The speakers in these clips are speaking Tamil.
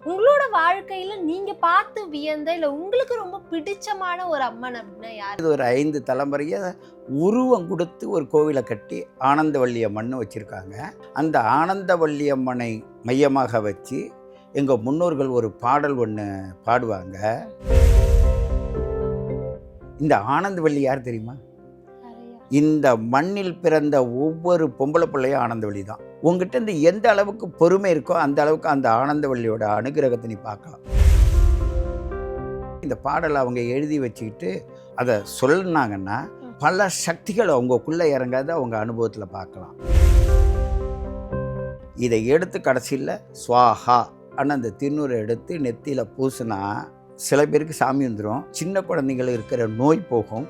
உங்களோட வாழ்க்கையில நீங்க பார்த்து வியந்த இல்ல உங்களுக்கு ரொம்ப பிடிச்சமான ஒரு அம்மன் அப்படின்னா யாரு? இது ஒரு ஐந்து தலைமுறையை உருவம் கொடுத்து ஒரு கோவிலை கட்டி ஆனந்தவள்ளி அம்மன் வச்சுருக்காங்க. அந்த ஆனந்தவள்ளி அம்மனை மையமாக வச்சு எங்கள் முன்னோர்கள் ஒரு பாடல் ஒன்று பாடுவாங்க. இந்த ஆனந்தவள்ளி யார் தெரியுமா? இந்த மண்ணில் பிறந்த ஒவ்வொரு பொம்பளை பிள்ளையும் ஆனந்தவள்ளி தான் உங்ககிட்ட இந்த எந்த அளவுக்கு பொறுமை இருக்கோ அந்த அளவுக்கு அந்த ஆனந்தவள்ளியோட அனுகிரகத்தை நீ பார்க்கலாம். இந்த பாடலை அவங்க எழுதி வச்சுக்கிட்டு அதை சொன்னாங்கன்னா பல சக்திகள் அவங்கக்குள்ளே இறங்காத அவங்க அனுபவத்தில் பார்க்கலாம். இதை எடுத்து கடைசியில் ஸ்வாஹா ஆனால் அந்த திண்ணூரை எடுத்து நெத்தியில் பூசினா சில பேருக்கு சாமி வந்துடும் சின்ன குழந்தைகள் இருக்கிற நோய் போகும்.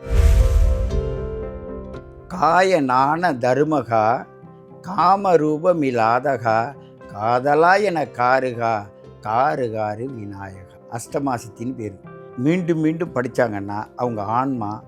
காயனான தருமகா காமரூபமில்லாதகா காதலா என காருகா காருகாரு விநாயகா. அஷ்டமாசத்தின் பேர். மீண்டும் மீண்டும் படித்தாங்கன்னா அவங்க ஆன்மா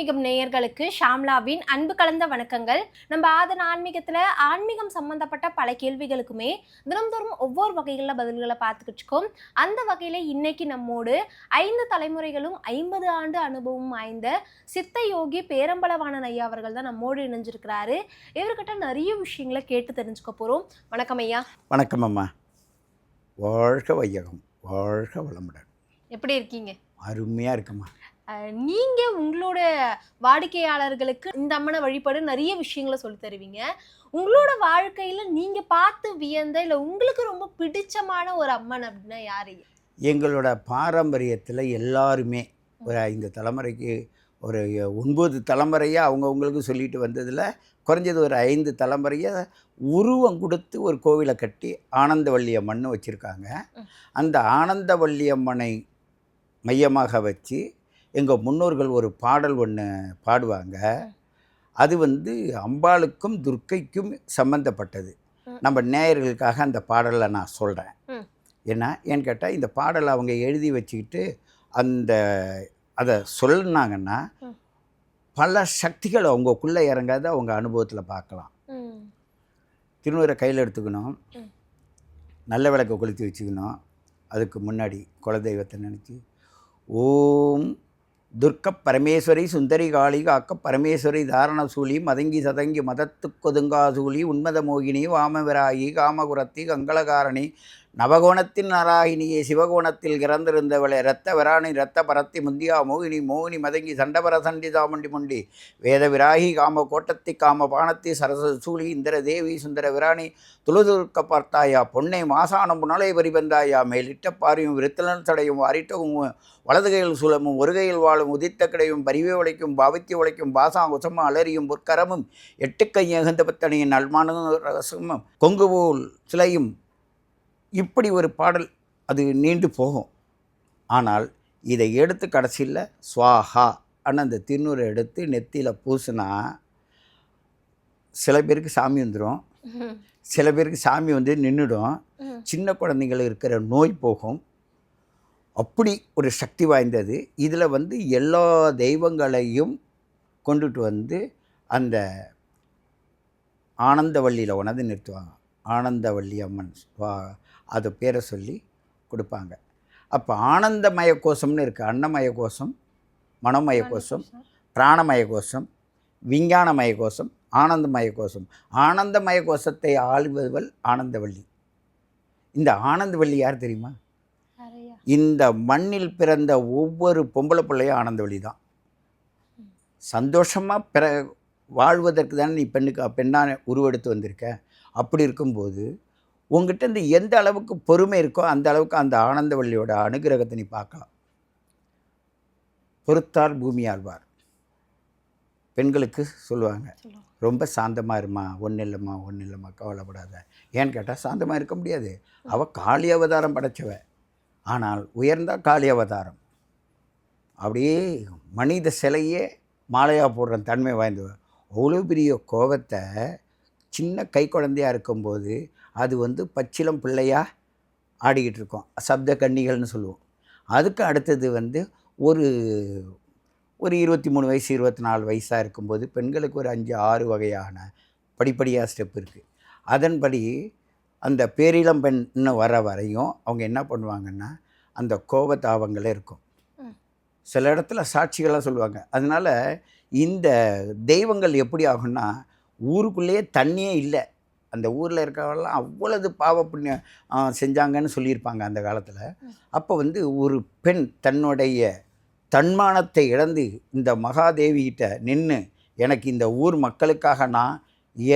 ஆன்மீகம் நேயர்களுக்கு ஷாம்லாவின் அன்பு கலந்த வணக்கங்கள். நம்ம ஆதன் ஆன்மீகத்துல ஆன்மீகம் சம்பந்தப்பட்ட பல கேள்விகளுக்குமே தினம்தோறும் ஒவ்வொரு வகைகளில் பதில்களை பார்த்துக்கிட்டு இருக்கோம். அந்த வகையில இன்னைக்கு நம்மோடு ஐந்து தலைமுறைகளும் ஐம்பது ஆண்டு அனுபவம் வாய்ந்த சித்த யோகி பேரம்பலவாணன் ஐயா அவர்கள் தான் நம்மோடு இணைஞ்சிருக்கிறாரு. இவர்கிட்ட நிறைய விஷயங்களை கேட்டு தெரிஞ்சுக்க போறோம். வணக்கம் ஐயா. வணக்கம் அம்மா. வாழ்க வையகம் வாழ்க வளமுடன். எப்படி இருக்கீங்க? அருமையாக இருக்குமா. நீங்க உங்களோட வாடிக்கையாளர்களுக்கு இந்த அம்மனை வழிபாடு நிறைய விஷயங்களை சொல்லி தருவீங்க. உங்களோட வாழ்க்கையில நீங்க பார்த்து வியந்த இல்ல உங்களுக்கு ரொம்ப பிடிச்சமான ஒரு அம்மன் அப்படின்னா யாரு? எங்களோட பாரம்பரியத்தில் எல்லாருமே ஒரு ஐந்து தலைமுறைக்கு ஒரு ஒன்பது தலைமுறையாக அவங்கவுங்களுக்கு சொல்லிட்டு வந்ததில் குறைஞ்சது ஒரு ஐந்து தலைமுறையை உருவம் கொடுத்து ஒரு கோவிலை கட்டி ஆனந்தவள்ளி அம்மன் வச்சுருக்காங்க அந்த ஆனந்தவள்ளி அம்மனை மையமாக வச்சு எங்கள் முன்னோர்கள் ஒரு பாடல் ஒன்று பாடுவாங்க அது வந்து அம்பாளுக்கும் துர்க்கைக்கும் சம்பந்தப்பட்டது ம். நம்ம நேயர்களுக்காக அந்த பாடலை நான் சொல்கிறேன். ஏன்னா ஏன்னு கேட்டால் இந்த பாடலை அவங்க எழுதி வச்சுக்கிட்டு அந்த அதை சொன்னாங்கன்னா. பல சக்திகள் அவங்கக்குள்ளே இறங்காத அவங்க அனுபவத்தில் பார்க்கலாம் திருநூறை கையில் எடுத்துக்கணும். நல்ல விளக்கை கொளுத்தி வச்சுக்கணும் அதுக்கு முன்னாடி குலதெய்வத்தை நினச்சி ஓம் துர்க்க பரமேஸ்வரி சுந்தரி காளி காக்க பரமேஸ்வரி தாரண சூழி மதங்கி சதங்கி மதத்து கொதுங்கா சூழி உன்மத மோகினி வாமவிராயி காமகுரத்தி கங்களகாரணி நவகோணத்தின் நாராகினியே சிவகோணத்தில் இறந்திருந்தவளே இரத்த விராணி இரத்த பரத்தி முந்தியா மோகினி மோகினி மதங்கி சண்டபர சண்டி தாமண்டி முண்டி வேத விராகி காம கோட்டத்தி காம பாணத்தி சரச சூழி இந்திர தேவி சுந்தர விராணி துளுதுர்க்க பார்த்தாயா பொன்னை மாசானம் புனலை வரிவந்தாயா மேலிட்ட பாரியும் விருத்தலன் தடையும் வாரிட்டவும் வலதுகையில் சுலமும் ஒருகையில் வாழும் உதித்த கிடையும் பரிவே உழைக்கும் பாவித்தி உழைக்கும் பாசா உசமும் அலறியும் பொற்கரமும் எட்டுக்கை ஏகந்த பத்தனையின் அல்மானும் ரசமும் கொங்குபோல் சிலையும் இப்படி ஒரு பாடல் அது நீண்டு போகும். ஆனால் இதை எடுத்து கடைசியில் ஸ்வாஹா ஆனால் அந்த திருநூறை எடுத்து நெத்தியில் பூசினா சில பேருக்கு சாமி வந்துடும் சில பேருக்கு சாமி வந்து நின்றுடும் சின்ன குழந்தைங்கள் இருக்கிற நோய் போகும். அப்படி ஒரு சக்தி வாய்ந்தது. இதில் வந்து எல்லா தெய்வங்களையும் கொண்டுட்டு வந்து அந்த ஆனந்தவள்ளியில் உணர்ந்து நிறுத்துவாங்க. ஆனந்தவள்ளி அம்மன் வா அது பேரை சொல்லி கொடுப்பாங்க. அப்போ ஆனந்தமய கோஷம்னு இருக்குது அன்னமய கோஷம் மனோமய கோஷம் பிராணமய கோஷம் விஞ்ஞானமய கோஷம் ஆனந்தமய கோஷம் ஆனந்தமய கோஷத்தை ஆள்பவள் ஆனந்தவள்ளி. இந்த ஆனந்தவள்ளி யார் தெரியுமா? இந்த மண்ணில் பிறந்த ஒவ்வொரு பொம்பளை பிள்ளையும் ஆனந்தவழி தான். சந்தோஷமாக பிற வாழ்வதற்கு தானே நீ பெண்ணுக்கு பெண்ணான உருவெடுத்து வந்திருக்க. அப்படி இருக்கும்போது உங்ககிட்ட இந்த எந்த அளவுக்கு பொறுமை இருக்கோ அந்த அளவுக்கு அந்த ஆனந்தவள்ளியோட அனுகிரகத்தை நீ பார்க்கலாம். பொறுத்தார் பூமி ஆழ்வார். பெண்களுக்கு சொல்லுவாங்க ரொம்ப சாந்தமாக இருமா ஒன்றும் இல்லைம்மா ஒன்றும் இல்லைம்மா கவலைப்படாத. ஏன்னு கேட்டால் சாந்தமாக இருக்க முடியாது. அவள் காளி அவதாரம் படைச்சவ. ஆனால் உயர்ந்த காளி அவதாரம். அப்படியே மனித சிலையே மாலையாக போடுற தன்மை வாய்ந்தவர் அவ்வளோ பெரிய கோபத்தை சின்ன கை குழந்தையா இருக்கும்போது அது வந்து பச்சிலம் பிள்ளையா ஆடிக்கிட்டு இருக்கோம் சப்த கன்னிகள்னு சொல்லுவோம். அதுக்கு அடுத்தது வந்து ஒரு ஒரு இருபத்தி மூணு வயசு இருபத்தி நாலு வயசாக இருக்கும்போது பெண்களுக்கு ஒரு அஞ்சு ஆறு வகையான படிப்படியாக ஸ்டெப் இருக்குது அதன்படி அந்த பேரிளம் பெண்ணு வர வரையும் அவங்க என்ன பண்ணுவாங்கன்னா அந்த கோபத்தாபங்களே இருக்கும். சில இடத்துல சாட்சிகளாக சொல்லுவாங்க. அதனால இந்த தெய்வங்கள் எப்படி ஆகும்னா ஊருக்குள்ளேயே தண்ணியே இல்லை. அந்த ஊரில் இருக்கிறவெல்லாம் அவ்வளவு பாவ புண்ணியம் செஞ்சாங்கன்னு சொல்லியிருப்பாங்க அந்த காலத்தில். அப்போ வந்து ஒரு பெண் தன்னுடைய தன்மானத்தை இழந்து இந்த மகாதேவிகிட்ட நின்று எனக்கு இந்த ஊர் மக்களுக்காக நான்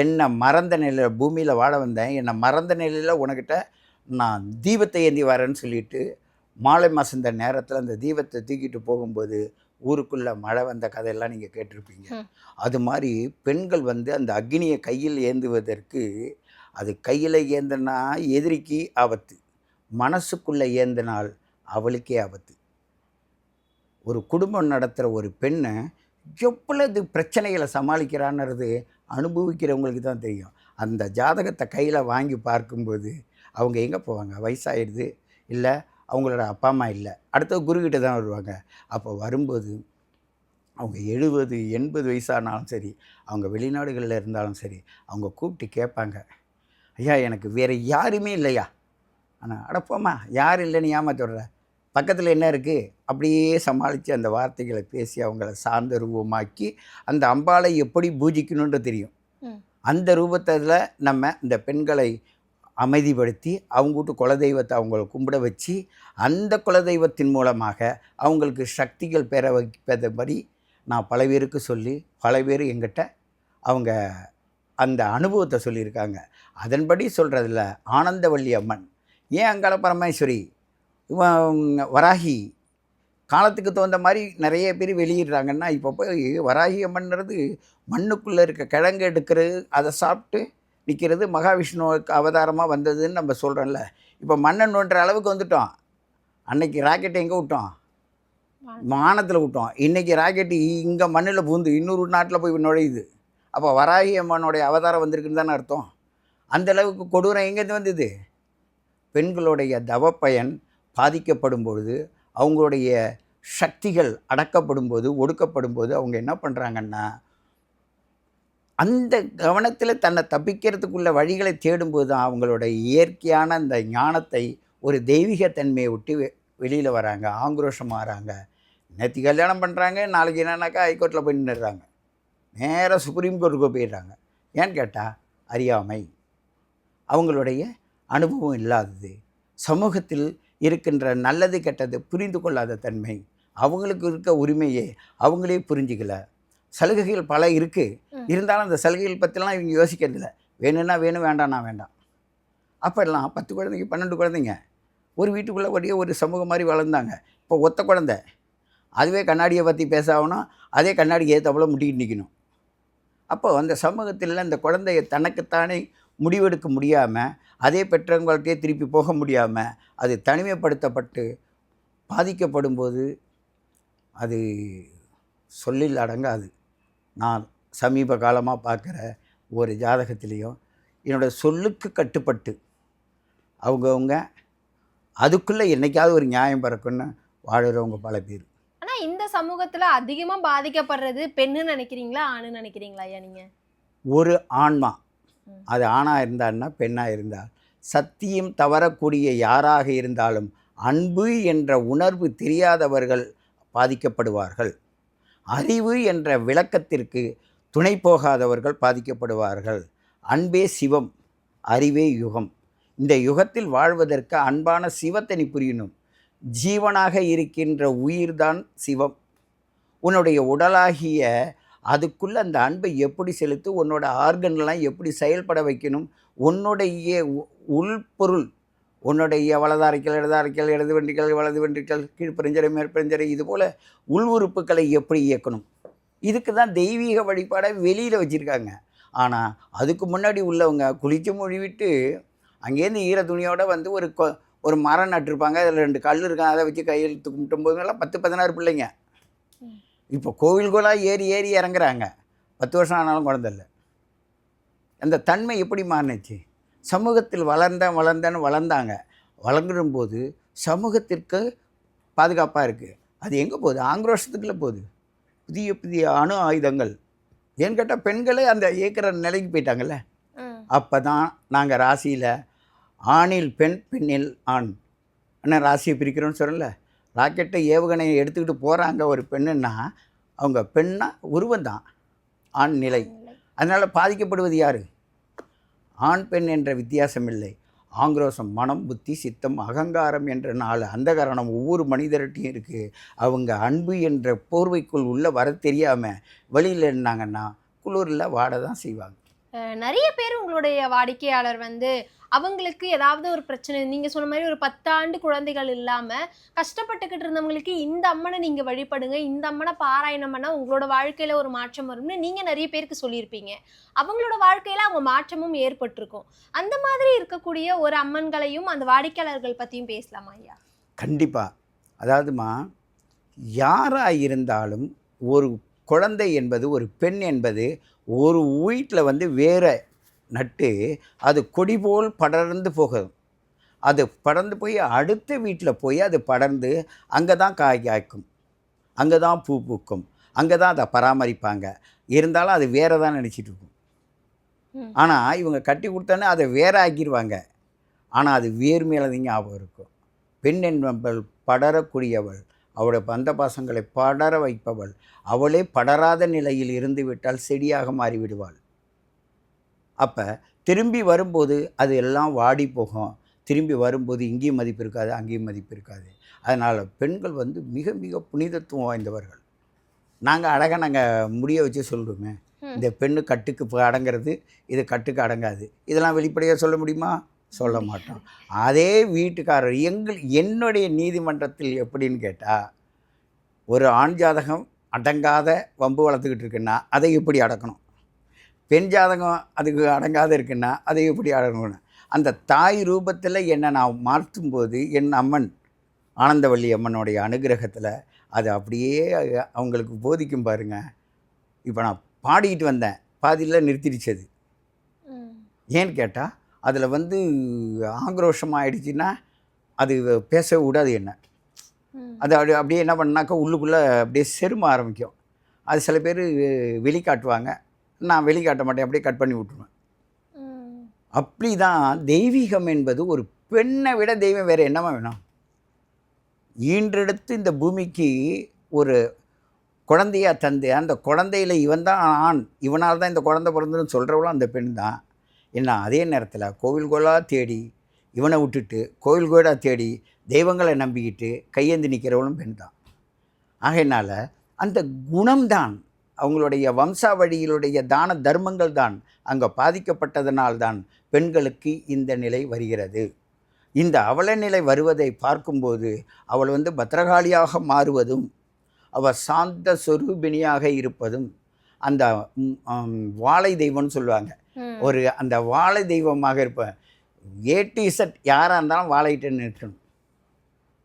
என்னை மறந்த நிலையில் பூமியில் வாழ வந்தேன். என்னை மறந்த நிலையில் உனக்கிட்ட நான் தீபத்தை ஏந்தி வரேன்னு சொல்லிட்டு மாலை மாதம் இந்த நேரத்தில் அந்த தீபத்தை தூக்கிட்டு போகும்போது ஊருக்குள்ளே மழை வந்த கதையெல்லாம் நீங்கள் கேட்டிருப்பீங்க. அது மாதிரி பெண்கள் வந்து அந்த அக்னியை கையில் ஏந்துவதற்கு அது கையில் ஏந்தினா எதிரிக்கு ஆபத்து மனசுக்குள்ளே ஏந்தினால் அவளுக்கே ஆபத்து. ஒரு குடும்பம் நடத்துகிற ஒரு பெண்ணை எவ்வளவு பிரச்சனைகளை சமாளிக்கிறான்றது அனுபவிக்கிறவங்களுக்கு தான் தெரியும். அந்த ஜாதகத்தை கையில் வாங்கி பார்க்கும்போது அவங்க எங்கே போவாங்க? வயசாகிடுது இல்லை அவங்களோட அப்பா அம்மா இல்லை. அடுத்த குருக்கிட்ட தான் வருவாங்க. அப்போ வரும்போது அவங்க எழுபது எண்பது வயசானாலும் சரி அவங்க வெளிநாடுகளில் இருந்தாலும் சரி அவங்க கூப்பிட்டு கேட்பாங்க. ஐயா எனக்கு வேறு யாருமே இல்லையா? ஆனால் அடப்போம்மா யார் இல்லைன்னு ஏமாத்துடுற பக்கத்தில் என்ன இருக்குது அப்படியே சமாளித்து அந்த வார்த்தைகளை பேசி அவங்கள சார்ந்த ரூபமாக்கி அந்த அம்பாளை எப்படி பூஜிக்கணுன்ற தெரியும். அந்த ரூபத்தில் நம்ம இந்த பெண்களை அமைதிப்படுத்தி அவங்க வீட்டு குலதெய்வத்தை அவங்கள கும்பிட வச்சு அந்த குலதெய்வத்தின் மூலமாக அவங்களுக்கு சக்திகள் பெற வைப்பதுபடி நான் பல பேருக்கு சொல்லி பல பேர் எங்கிட்ட அவங்க அந்த அனுபவத்தை சொல்லியிருக்காங்க. அதன்படி சொல்கிறதுல ஆனந்தவள்ளி அம்மன். ஏன் அங்காள பரமேஸ்வரி? இவன் வராகி காலத்துக்கு தகுந்த மாதிரி நிறைய பேர் வெளியிடுறாங்கன்னா இப்போ போய் வராகி அம்மன்றது மண்ணுக்குள்ளே இருக்க கிழங்கு எடுக்கிறது அதை சாப்பிட்டு நிற்கிறது மகாவிஷ்ணுவுக்கு அவதாரமாக வந்ததுன்னு நம்ம சொல்கிறோம்ல இப்போ நோண்டுற அளவுக்கு வந்துட்டோம். அன்னைக்கு ராக்கெட் எங்கே விட்டோம்? வானத்தில். விட்டோம். இன்றைக்கி ராக்கெட்டு இங்கே மண்ணில் பூந்து இன்னொரு நாட்டில் போய் நுழையுது. அப்போ வராகி அம்மனுடைய அவதாரம் வந்திருக்குன்னு தானே அர்த்தம். அந்த அளவுக்கு கொடூரம் எங்கேருந்து வந்தது? பெண்களுடைய தவப்பயன் பாதிக்கப்படும் பொழுது அவங்களுடைய சக்திகள் அடக்கப்படும் போது ஒடுக்கப்படும் போது அவங்க என்ன பண்ணுறாங்கன்னா அந்த கவனத்தில் தன்னை தப்பிக்கிறதுக்குள்ள வழிகளை தேடும்போது தான் அவங்களோட இயற்கையான அந்த ஞானத்தை ஒரு தெய்வீக தன்மையை விட்டு வெளியில் வராங்க ஆக்ரோஷம் மாறாங்க. நேற்று கல்யாணம் பண்ணுறாங்க நாளைக்கு என்னன்னாக்கா ஹைகோர்ட்டில் போய் நின்றுடுறாங்க நேராக சுப்ரீம் கோர்ட்டுக்கு போயிடுறாங்க. ஏன்னு கேட்டால் அறியாமை. அவங்களுடைய அனுபவம் இல்லாதது. சமூகத்தில் இருக்கின்ற நல்லது கெட்டது புரிந்து கொள்ளாத தன்மை. அவங்களுக்கு இருக்க உரிமையே அவங்களே புரிஞ்சிக்கலை. சலுகைகள் பல இருக்குது. இருந்தாலும் அந்த சலுகைகள் பற்றிலாம் இவங்க யோசிக்கிறதில்ல. வேணும்னா வேணும் வேண்டாம்னா வேண்டாம். அப்போல்லாம் பத்து குழந்தைங்க பன்னெண்டு குழந்தைங்க. ஒரு வீட்டுக்குள்ளே ஒரே ஒரு சமூகம் மாதிரி வளர்ந்தாங்க. இப்போ ஒத்த குழந்தை. அதுவே கண்ணாடியை பற்றி பேச ஆகணும். அதே கண்ணாடிக்கு ஏற்றப்போல முட்டிக்கிட்டு நிற்கணும் அப்போ அந்த சமூகத்தில் அந்த குழந்தைய தனக்குத்தானே முடிவெடுக்க முடியாமல் அதே பெற்றவங்கள்ட்டே திருப்பி போக முடியாமல் அது தனிமைப்படுத்தப்பட்டு பாதிக்கப்படும் போது அது சொல்லில் அடங்காது. நான் சமீப காலமாக பார்க்குற ஒரு ஜாதகத்திலையும் என்னோட சொல்லுக்கு கட்டுப்பட்டு அவங்கவுங்க அதுக்குள்ளே என்னைக்காவது ஒரு நியாயம் பிறக்குன்னு வாழுறவங்க பல பேர். ஆனா இந்த சமூகத்துல அதிகமா பாதிக்கப்படுறது பெண்ணுன்னு நினைக்கிறீங்களா ஆணுன்னு நினைக்கிறீங்களா ஐயா நீங்க? ஒரு ஆன்மா. அது ஆணாக இருந்தான்னா பெண்ணாக இருந்தால் சத்தியம் தவறக்கூடிய யாராக இருந்தாலும் அன்பு என்ற உணர்வு தெரியாதவர்கள் பாதிக்கப்படுவார்கள். அறிவு என்ற விளக்கத்திற்கு துணை போகாதவர்கள் பாதிக்கப்படுவார்கள். அன்பே சிவம் அறிவே யுகம். இந்த யுகத்தில் வாழ்வதற்கு அன்பான சிவத்தை நீ புரியணும். ஜீவனாக இருக்கின்ற உயிர்தான் சிவம். உன்னுடைய உடலாகிய அதுக்குள்ளே அந்த அன்பை எப்படி செலுத்தி உன்னோட ஆர்கன்லாம் எப்படி செயல்பட வைக்கணும் உன்னுடைய உ- உள்பொருள் உன்னுடைய வலதாரைக்கல் இடதாரைக்கல் இடது வெண்டிக்கல் வலது வெண்டிக்கல் கீழ்ப்பெருஞ்சரை மேற்பெருஞ்சரை இது போல் உள் உறுப்புகளை எப்படி இயக்கணும்? இதுக்கு தான் தெய்வீக வழிபாடை வெளியில் வச்சுருக்காங்க. ஆனால் அதுக்கு முன்னாடி உள்ளவங்க குளிச்சு மொழிவிட்டு அங்கேருந்து ஈர துணியோட வந்து ஒரு கொ ஒரு மரம் நட்டிருப்பாங்க. அதில் ரெண்டு கல் இருக்கும் அதை வச்சு கையில் கும்பிட்டும் போதெல்லாம் பத்து பதினாறு பிள்ளைங்க. இப்போ கோவில் கோலாக ஏறி ஏறி இறங்குறாங்க. பத்து வருஷம் ஆனாலும் குழந்தை இல்லை. அந்த தன்மை எப்படி மாறுனுச்சு? சமூகத்தில் வளர்ந்த வளர்ந்தன்னு வளர்ந்தாங்க. வளர்ந்துடும்போது சமூகத்திற்கு பாதுகாப்பாக இருக்குது அது எங்கே போகுது? ஆங்கிரோஷத்துக்குள்ளே போகுது. புதிய புதிய அணு ஆயுதங்கள். ஏன்னு கேட்டால் பெண்களே அந்த ஏற்கிற நிலைக்கு போயிட்டாங்கல்ல. அப்போ தான் நாங்கள் ராசியில் ஆணில் பெண் பெண்ணில் ஆண். என்ன ராசியை பிரிக்கிறோன்னு சொல்லல ராக்கெட்டை ஏவுகணையை எடுத்துக்கிட்டு போகிறாங்க ஒரு பெண்ணுன்னா அவங்க பெண்ணா உருவந்தான் ஆண் நிலை. அதனால் பாதிக்கப்படுவது யார்? ஆண் பெண் என்ற வித்தியாசம் இல்லை மனம் புத்தி சித்தம் அகங்காரம் என்ற நாலு அந்த காரணம் ஒவ்வொரு மனிதர்கிட்டையும் இருக்குது அவங்க அன்பு என்ற போர்வைக்குள் உள்ளே வர தெரியாமல் வெளியில் இருந்தாங்கன்னா குளிரில் வாட தான் செய்வாங்க. நிறைய பேர் உங்களுடைய வாடிக்கையாளர் வந்து அவங்களுக்கு ஏதாவது ஒரு பிரச்சனை நீங்க சொன்ன மாதிரி ஒரு பத்தாண்டு குழந்தைகள் இல்லாம கஷ்டப்பட்டுக்கிட்டு இருந்தவங்களுக்கு இந்த அம்மனை நீங்க வழிபடுங்க இந்த அம்மனை பாராயணம் பண்ணால் உங்களோட வாழ்க்கையில ஒரு மாற்றம் வரும்னு நீங்க நிறைய பேருக்கு சொல்லியிருப்பீங்க. அவங்களோட வாழ்க்கையில அவங்க மாற்றமும் ஏற்பட்டிருக்கும். அந்த மாதிரி இருக்கக்கூடிய ஒரு அம்மன்களையும் அந்த வாடிக்கையாளர்கள் பத்தியும் பேசலாமா ஐயா? கண்டிப்பாக அதாவதுமா யாராக இருந்தாலும் ஒரு குழந்தை என்பது ஒரு பெண் என்பது ஒரு வீட்டில் வந்து வேறு நட்டு அது கொடி போல் படர்ந்து போகும். அது படர்ந்து போய் அடுத்த வீட்டில் போய் அது படர்ந்து அங்கே தான் காய் காய்க்கும். அங்கே தான் பூ பூக்கும். அங்கே தான் அதை பராமரிப்பாங்க. இருந்தாலும் அது வேற தான் நினச்சிட்டு இருக்கும். ஆனால் இவங்க கட்டி கொடுத்தோன்னே அதை வேற ஆக்கிடுவாங்க ஆனால் அது வேர் மேலே தான் ஞாபகம் இருக்கும். பெண் என்பவள் படரக்கூடியவள். அவளுடைய பந்த பாசங்களை படர வைப்பவள். அவளே படராத நிலையில் இருந்து விட்டால் செடியாக மாறிவிடுவாள். அப்போ திரும்பி வரும்போது அது எல்லாம் வாடி போகும். திரும்பி வரும்போது இங்கேயும் மதிப்பு இருக்காது அங்கேயும் மதிப்பு இருக்காது. அதனால் பெண்கள் வந்து மிக மிக புனிதத்துவம் வாய்ந்தவர்கள். நாங்கள் அழகாக நாங்கள் முடிய வச்சு சொல்லுவோமே ம். இந்த பெண்ணு கட்டுக்கு அடங்கிறது இது கட்டுக்கு அடங்காது. இதெல்லாம் வெளிப்படையாக சொல்ல முடியுமா? சொல்ல மாட்டோம். அதே வீட்டுக்காரர் எங்கள் என்னுடைய நீதிமன்றத்தில் எப்படின்னு கேட்டால் ஒரு ஆண் ஜாதகம் அடங்காத வம்பு வளர்த்துக்கிட்டு இருக்குன்னா அதை எப்படி அடக்கணும்? பெண் ஜாதகம் அதுக்கு அடங்காத இருக்குன்னா அதை எப்படி அடக்கணும் அந்த தாய் ரூபத்தில் என்னை நான் மாற்றும்போது என் அம்மன் ஆனந்தவள்ளி அம்மனுடைய அனுகிரகத்தில் அது அப்படியே அவங்களுக்கு போதிக்கும் பாருங்க. இப்போ நான் பாடிக்கிட்டு வந்தேன். பாதியில் நிறுத்திடுச்சு அது. ம். ஏன்னு கேட்டால் அதில் வந்து ஆக்ரோஷம் ஆயிடுச்சுன்னா அது பேச விடாது என்ன. அது அப்படி அப்படியே என்ன பண்ணாக்கா உள்ளுக்குள்ளே அப்படியே செரும ஆரம்பிக்கும். அது சில பேர் வெளிக்காட்டுவாங்க. நான் வெளிக்காட்ட மாட்டேன் அப்படியே கட் பண்ணி விட்ருவேன் அப்படி தான் தெய்வீகம் என்பது ஒரு பெண்ணை விட தெய்வம் வேறு என்னமா வேணும்? ஈன்றெடுத்து இந்த பூமிக்கு ஒரு குழந்தையாக தந்து அந்த குழந்தையில் இவன் தான் ஆண் இவனால் தான் இந்த குழந்தை பிறந்ததுன்னு சொல்கிறவளும் அந்த பெண் தான். என்ன அதே நேரத்தில் கோவில் கோலாக தேடி இவனை விட்டுட்டு கோவில் கோயிலாக தேடி தெய்வங்களை நம்பிக்கிட்டு கையேந்தி நிற்கிறவளும் பெண் தான். ஆகையினால் அந்த குணம்தான் அவங்களுடைய வம்சாவழியிலுடைய தான தர்மங்கள் தான் அங்கே பாதிக்கப்பட்டதனால்தான் பெண்களுக்கு இந்த நிலை வருகிறது. இந்த அவலநிலை வருவதை பார்க்கும்போது அவள் வந்து பத்ரகாளியாக மாறுவதும் அவள் சாந்த சொரூபிணியாக இருப்பதும் அந்த வாழை தெய்வம்னு சொல்லுவாங்க. ஒரு அந்த வாழை தெய்வமாக இருப்ப ஏ டு இசட் யாராக இருந்தாலும் வாழைகிட்ட நிற்கணும்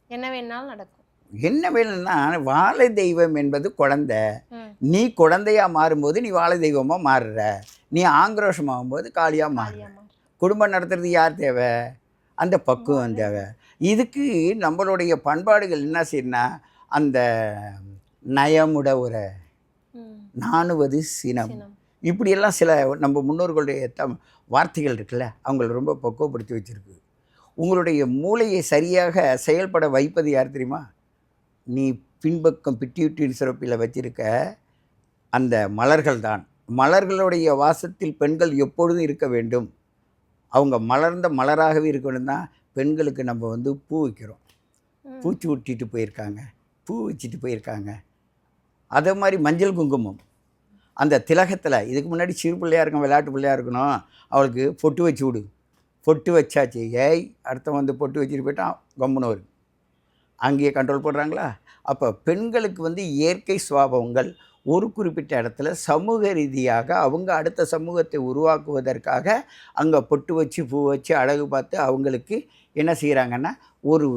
என்ன வேணாலும் நடக்கும். என்ன வேணும்னா வாழை தெய்வம் என்பது குழந்தை. நீ குழந்தையா மாறும்போது நீ வாழை தெய்வமாக மாறுற. நீ ஆக்ரோஷமாகும்போது காளியாக மாறுற. காளியம்மா. குடும்பம் நடத்துறது யார் தேவை? அந்த பக்குவம் தேவை. இதுக்கு நம்மளுடைய பண்பாடுகள் என்ன செய்யணும்னா அந்த நயமுட ம். நாணுவது சினம். சினம். இப்படியெல்லாம் சில நம்ம முன்னோர்களுடைய தம் வார்த்தைகள் இருக்குல்ல அவங்கள ரொம்ப பக்குவப்படுத்தி வச்சுருக்கு. உங்களுடைய மூளையை சரியாக செயல்பட வைப்பது யார் தெரியுமா? நீ பின்பக்கம் பிட்டியூட்டின் சிறப்பில் வச்சிருக்க அந்த மலர்கள் தான் மலர்களுடைய வாசத்தில் பெண்கள் எப்பொழுதும் இருக்க வேண்டும். அவங்க மலர்ந்த மலராகவே இருக்கணும் தான் பெண்களுக்கு நம்ம வந்து பூ வைக்கிறோம். பூச்சி விட்டிட்டு போயிருக்காங்க. பூ வச்சுட்டு போயிருக்காங்க. அதே மாதிரி மஞ்சள் குங்குமம். அந்த திலகத்தில் இதுக்கு முன்னாடி சிறு பிள்ளையாக இருக்கும் விளையாட்டு பிள்ளையாக இருக்கணும் அவளுக்கு பொட்டு வச்சு விடு. பொட்டு வச்சாச்சு. ஏய் அடுத்தவன் வந்து பொட்டு வச்சுட்டு போயிட்டான் கம்முன்னு வரும் அங்கேயே கண்ட்ரோல் போடுறாங்களா? அப்போ பெண்களுக்கு வந்து இயற்கை சுவாபங்கள் ஒரு குறிப்பிட்ட இடத்துல சமூக ரீதியாக அவங்க அடுத்த சமூகத்தை உருவாக்குவதற்காக அங்கே பொட்டு வச்சு பூ வச்சு அழகு பார்த்து அவங்களுக்கு என்ன செய்கிறாங்கன்னா ஒரு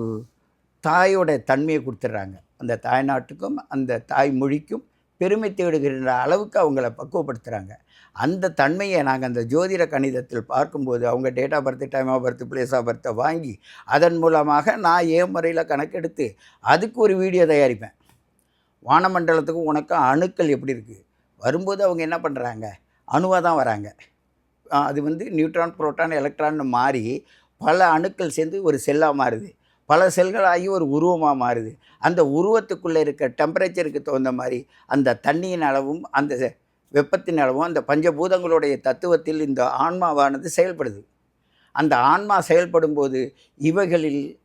தாயோட தன்மையை கொடுத்துட்றாங்க. அந்த தாய்நாட்டுக்கும் அந்த தாய்மொழிக்கும் பெருமை தேடுகின்ற அளவுக்கு அவங்கள பக்குவப்படுத்துகிறாங்க அந்த தன்மையை நாங்கள் அந்த ஜோதிட கணிதத்தில் பார்க்கும்போது அவங்க date of birth time of birth place of பர்த்தை வாங்கி அதன் மூலமாக நான் ஏன் முறையில் கணக்கெடுத்து அதுக்கு ஒரு வீடியோ தயாரிப்பேன். வானமண்டலத்துக்கும் உனக்கும் அணுக்கள் எப்படி இருக்குது வரும்போது அவங்க என்ன பண்ணுறாங்க அணுவாக தான் வராங்க. அது வந்து நியூட்ரான் புரோட்டான் எலக்ட்ரான்னு மாறி பல அணுக்கள் சேர்ந்து ஒரு செல்லாக மாறுது. பல செல்களாகி ஒரு உருவமாக மாறுது. அந்த உருவத்துக்குள்ளே இருக்க டெம்பரேச்சருக்கு தகுந்த மாதிரி அந்த தண்ணியின் அளவும் அந்த வெப்பத்தினாலவும் வெப்பத்தின் அளவும் அந்த பஞ்சபூதங்களுடைய தத்துவத்தில் இந்த ஆன்மாவானது செயல்படுது. அந்த ஆன்மா செயல்படும் போது இவைகளில்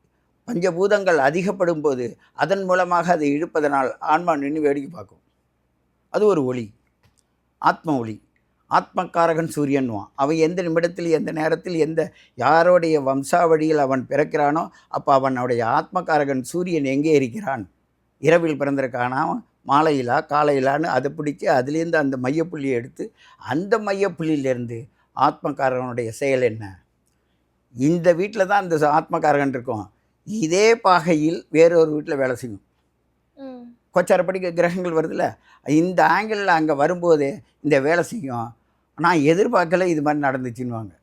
பஞ்சபூதங்கள் அதிகப்படும் போது அதன் மூலமாக அதை இழுப்பதனால் ஆன்மா நின்று வேடிக்கை பார்க்கும். அது ஒரு ஒளி. ஆத்ம ஒளி. ஆத்மக்காரகன் சூரியன்வான் அவன் எந்த நிமிடத்தில் எந்த நேரத்தில் எந்த யாருடைய வம்சாவழியில் அவன் பிறக்கிறானோ அப்போ அவனுடைய ஆத்மக்காரகன் சூரியன் எங்கே இருக்கிறான்? இரவில் பிறந்திருக்கானா? மாலையிலா காலையிலான்னு அதை பிடிச்சி அதுலேருந்து அந்த மையப்புள்ளியை எடுத்து அந்த மையப்புள்ளியிலேருந்து ஆத்மக்காரகனுடைய செயல் என்ன? இந்த வீட்டில் தான் அந்த ஆத்மக்காரகன் இருக்கும். இதே பாகையில் வேறொரு வீட்டில் வேலை செய்யும். கொச்சாரப்படிக்க கிரகங்கள் வருதுல்ல? இந்த ஆங்கிளில் அங்கே வரும்போதே இந்த வேலை செய்யும். நான் எதிர்பார்க்கல இது மாதிரி நடந்துச்சுன்னுவாங்க.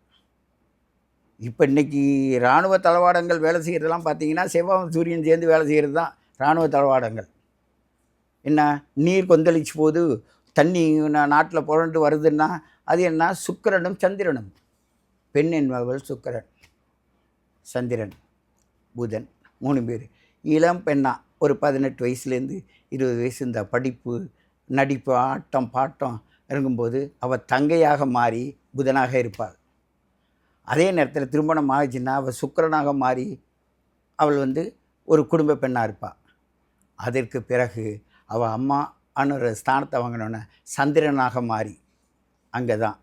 இப்போ இன்னைக்கு இராணுவ தளவாடங்கள் வேலை செய்கிறதெல்லாம் பார்த்தீங்கன்னா செவ்வாய் சூரியன் சேர்ந்து வேலை செய்கிறது தான் இராணுவ தளவாடங்கள். என்ன நீர் கொந்தளிச்சு போது தண்ணி நாட்டில் புரண்டு வருதுன்னா அது என்ன சுக்கிரனும் சந்திரனும். பெண் என்பவள் சுக்கிரன் சந்திரன் புதன் மூணு பேர். இளம் பெண்ணா ஒரு பதினெட்டு வயசுலேருந்து இருபது வயசு இந்த படிப்பு நடிப்பு ஆட்டம் பாட்டம் இருக்கும்போது அவள் தங்கையாக மாறி புதனாக இருப்பாள். அதே நேரத்தில் திருமணம் ஆகிச்சுன்னா அவள் சுக்கிரனாக மாறி அவள் வந்து ஒரு குடும்ப பெண்ணாக இருப்பாள் அதற்கு பிறகு அவள் அம்மா அணுற ஸ்தானத்தை வாங்கினோன்னே சந்திரனாக மாறி. அங்கே தான்.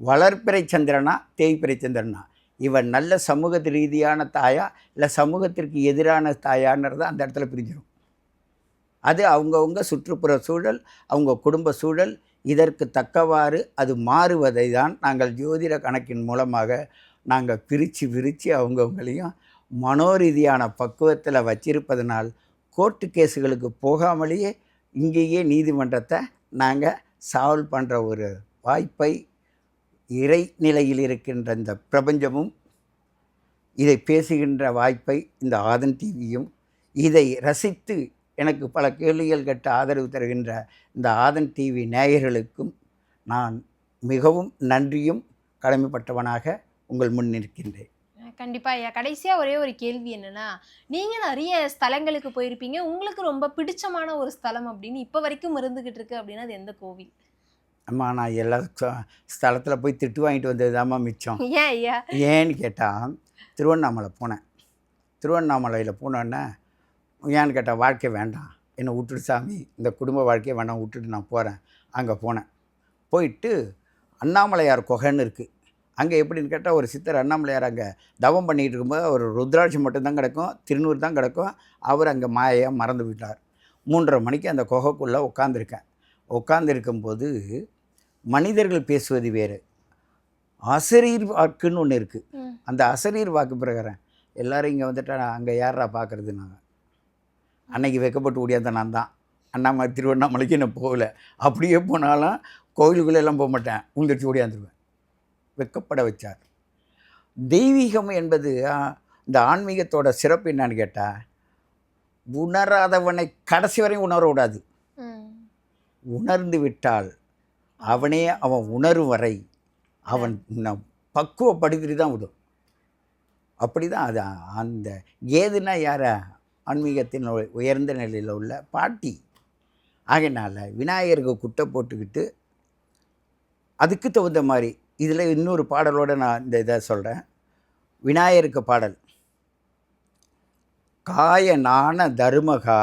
வளர்ப்பிறை சந்திரனா தேய்பிறை சந்திரனா. இவன் நல்ல சமூக ரீதியான தாயா இல்லை சமூகத்திற்கு எதிரான தாயான்றது அந்த இடத்துல பிரிஞ்சிடும் அது அவங்கவுங்க சுற்றுப்புற சூழல் அவங்க குடும்ப சூழல் இதற்கு தக்கவாறு அது மாறுவதை தான் நாங்கள் ஜோதிட கணக்கின் மூலமாக நாங்கள் பிரித்து விரித்து அவங்கவுங்களையும் மனோரீதியான பக்குவத்தில் வச்சிருப்பதனால் கோர்ட்டு கேஸுகளுக்கு போகாமலேயே இங்கேயே நீதிமன்றத்தை நாங்கள் சால்வ் பண்ணுற ஒரு வாய்ப்பை இறை நிலையில் இருக்கின்ற இந்த பிரபஞ்சமும் இதை பேசுகின்ற வாய்ப்பை இந்த ஆதன் டிவியும் இதை ரசித்து எனக்கு பல கேள்விகள் கேட்டு ஆதரவு தருகின்ற இந்த ஆதன் டிவி நேயர்களுக்கும் நான் மிகவும் நன்றியும் கடமைப்பட்டவனாக உங்கள் முன் நிற்கின்றேன். கண்டிப்பா. ஐயா கடைசியா ஒரே ஒரு கேள்வி என்னன்னா நீங்க நிறைய ஸ்தலங்களுக்கு போயிருப்பீங்க. உங்களுக்கு ரொம்ப பிடிச்சமான ஒரு ஸ்தலம் அப்படின்னு இப்ப வரைக்கும் இருந்துகிட்டு இருக்கு அப்படின்னா அது எந்த கோவில்? அம்மா நான் எல்லா ஸ்தலத்தில் போய் திட்டு வாங்கிட்டு வந்தது மிச்சம். ஏன் ஐயா? ஏன்னு கேட்டால் திருவண்ணாமலை போனேன். திருவண்ணாமலையில் போனோன்னே ஏன்னு கேட்டால் வாழ்க்கை வேண்டாம். என்னை விட்டுடு சாமி. இந்த குடும்ப வாழ்க்கையை வேண்டாம் விட்டுட்டு நான் போகிறேன் அங்கே போனேன். போயிட்டு அண்ணாமலையார் குகைன்னு இருக்குது அங்கே எப்படின்னு கேட்டால் ஒரு சித்தர் அண்ணாமலையார் அங்கே தவம் பண்ணிகிட்டு இருக்கும்போது அவர் ருத்ராட்சி மட்டும்தான் கிடக்கும் திருநூறு தான் கிடக்கும். அவர் அங்கே மாயையாக மறந்து விட்டார். மூன்றரை மணிக்கு அந்த குகைக்குள்ளே உட்காந்துருக்கேன் உட்காந்துருக்கும்போது மனிதர்கள் பேசுவது வேறு. அசரீர் வாக்குன்னு ஒன்று இருக்குது. அந்த அசரீர் வாக்கு பிரகாரம் எல்லாரும் இங்கே வந்துட்டா அங்கே யாரா பார்க்குறது நாங்கள் அன்னைக்கு வைக்கப்பட்டு ஓடியாந்த நான் தான். அண்ணாமலை திருவண்ணாமலைக்கு நான் போகல. அப்படியே போனாலும் கோயிலுக்குள்ளே எல்லாம் போக மாட்டேன். உங்கள்கிட்ட ஓடியாந்துருவேன். வெக்கப்பட வச்சார். தெய்வீகம் என்பது இந்த ஆன்மீகத்தோட சிறப்பு என்னன்னு கேட்டால் உணராதவனை கடைசி வரையும் உணர விடாது. உணர்ந்து விட்டால் அவனே அவன் உணரும் வரை அவன் நம் பக்குவப்படுத்திட்டு தான் விடும். அப்படி தான் அது அந்த ஏதுன்னா யார? ஆன்மீகத்தின் உயர்ந்த நிலையில் உள்ள பாட்டி. ஆகையினால விநாயகருக்கு குட்டை போட்டுக்கிட்டு அதுக்கு தகுந்த மாதிரி இதில் இன்னொரு பாடலோடு நான் இந்த இதை சொல்கிறேன். விநாயகருக்கு பாடல். காய நாண தருமகா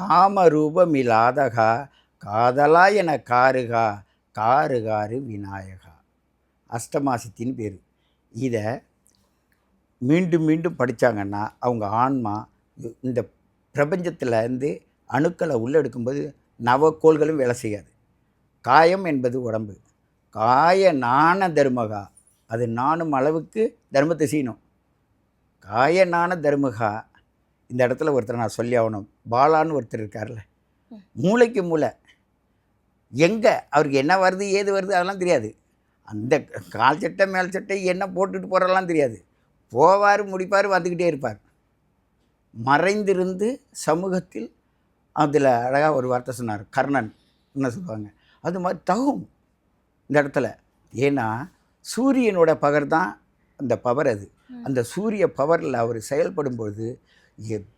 காமரூபமிலாதகா காதலா என காருகா காருகாரு விநாயகா. அஷ்டமாசித்தின் பேர். இதை மீண்டும் மீண்டும் படித்தாங்கன்னா அவங்க ஆன்மா இந்த பிரபஞ்சத்தில் இருந்து அணுக்களை உள்ளெடுக்கும்போது நவக்கோள்களும் வேலை செய்யாது. காயம் என்பது உடம்பு. காய நாண தர்மகா. அது நானும் அளவுக்கு தர்மத்தை செய்யணும். காய நாண தர்மகா. இந்த இடத்துல ஒருத்தர் நான் சொல்லி ஆகணும். பாலான்னு ஒருத்தர் இருக்கார்ல. மூளைக்கு மூளை. எங்கே? அவருக்கு என்ன வருது ஏது வருது அதெல்லாம் தெரியாது. அந்த கால் சட்டை மேல் சட்டை என்ன போட்டுட்டு போகிறதெல்லாம் தெரியாது. போவார் முடிப்பார் வந்துக்கிட்டே இருப்பார். மறைந்திருந்து சமூகத்தில் அதில் அழகாக ஒரு வார்த்தை சொன்னார். கர்ணன் என்ன சொல்லுவாங்க? அது மாதிரி தகும். இந்த இடத்துல. ஏன்னா சூரியனோட பவர் தான் அந்த பவர் அது. அந்த சூரிய பவரில் அவர் செயல்படும் பொழுது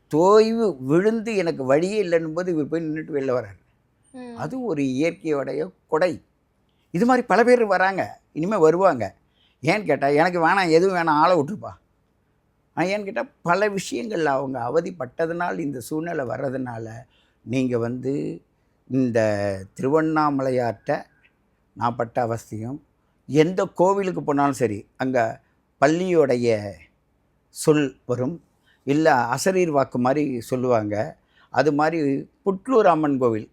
தோய்வு விழுந்து எனக்கு வழியே இல்லைன்னும் போது இவர் போய் நின்றுட்டு வெளில வர்றார். ம். அது ஒரு இயற்கையோடைய கொடை. இது மாதிரி பல பேர் வராங்க. இனிமேல் வருவாங்க. ஏன்னு கேட்டால் எனக்கு வேணாம் எதுவும் வேணாம் ஆளை விட்டுருப்பா. ஏன்னு கேட்டால் பல விஷயங்களில் அவங்க அவதிப்பட்டதுனால் இந்த சூழ்நிலை வர்றதுனால நீங்கள் வந்து இந்த திருவண்ணாமலையார்ட்ட நான் பட்ட அவஸ்தையும் எந்த கோவிலுக்கு போனாலும் சரி அங்கே பள்ளியோடைய சொல் வரும். இல்லை அசரீர் வாக்கு மாதிரி சொல்லுவாங்க. அது மாதிரி புட்லூர் அம்மன் கோவில்.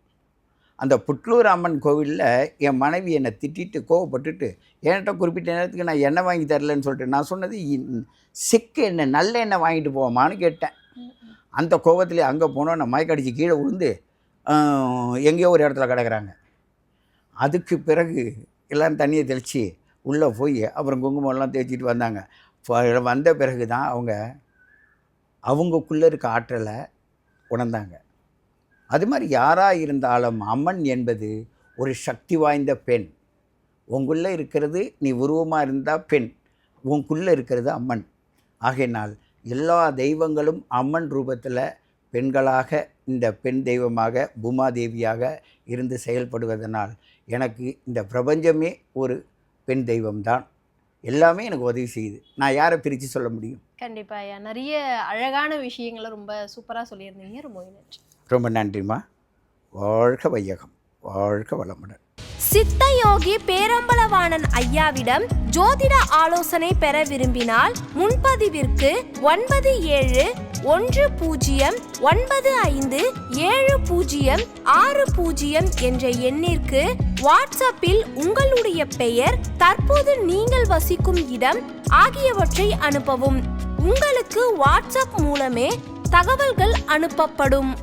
அந்த புட்லூர் அம்மன் கோவிலில் என் மனைவி என்னை திட்டிட்டு கோவப்பட்டுட்டு என்கிட்ட குறிப்பிட்ட நேரத்துக்கு நான் எண்ணெய் வாங்கி தரலன்னு சொல்லிட்டு நான் சொன்னது செக்கு எண்ணெய் நல்ல எண்ணெய் வாங்கிட்டு போவோமான்னு கேட்டேன். அந்த கோவத்தில் அங்கே போனோம் நான் மயக்கடிச்சு கீழே விழுந்து எங்கேயோ ஒரு இடத்துல கிடக்குறாங்க. அதுக்கு பிறகு எல்லாம் தண்ணியை தெளித்து உள்ளே போய் அப்புறம் குங்குமம்லாம் தேய்ச்சிட்டு வந்தாங்க. வந்த பிறகு தான் அவங்க அவங்கக்குள்ளே இருக்க ஆற்றலை உணர்ந்தாங்க. அது மாதிரி யாராக இருந்தாலும் அம்மன் என்பது ஒரு சக்தி வாய்ந்த பெண். உங்குள்ளே இருக்கிறது நீ உருவமாக இருந்தால் பெண். உனக்குள்ளே இருக்கிறது அம்மன். ஆகையினால் எல்லா தெய்வங்களும் அம்மன் ரூபத்தில் பெண்களாக இந்த பெண் தெய்வமாக பூமாதேவியாக இருந்து செயல்படுவதனால் எனக்கு இந்த பிரபஞ்சமே ஒரு பெண் தெய்வம்தான். எல்லாமே எனக்கு உதவி செய்யுது. நான் யாரை பிரித்து சொல்ல முடியும்? கண்டிப்பா ஐயா. நிறைய அழகான விஷயங்களை ரொம்ப சூப்பரா சொல்லியிருந்தீங்க. ரொம்ப நன்றி. ரொம்ப நன்றிம்மா. வாழ்க வையகம். வாழ்க வளமுடன். சித்தயோகி பேரம்பலவாணன் ஐயாவிடம் ஜோதிட ஆலோசனை பெற விரும்பினால் முன்பதிவிற்கு ஒன்பது ஏழு ஒன்று பூஜ்ஜியம் ஒன்பது ஐந்து ஏழு பூஜ்ஜியம் ஆறு பூஜ்ஜியம் என்ற எண்ணிற்கு வாட்ஸ்அப்பில் உங்களுடைய பெயர் தற்போது நீங்கள் வசிக்கும் இடம் ஆகியவற்றை அனுப்பவும். உங்களுக்கு வாட்ஸ்அப் மூலமே தகவல்கள் அனுப்பப்படும்.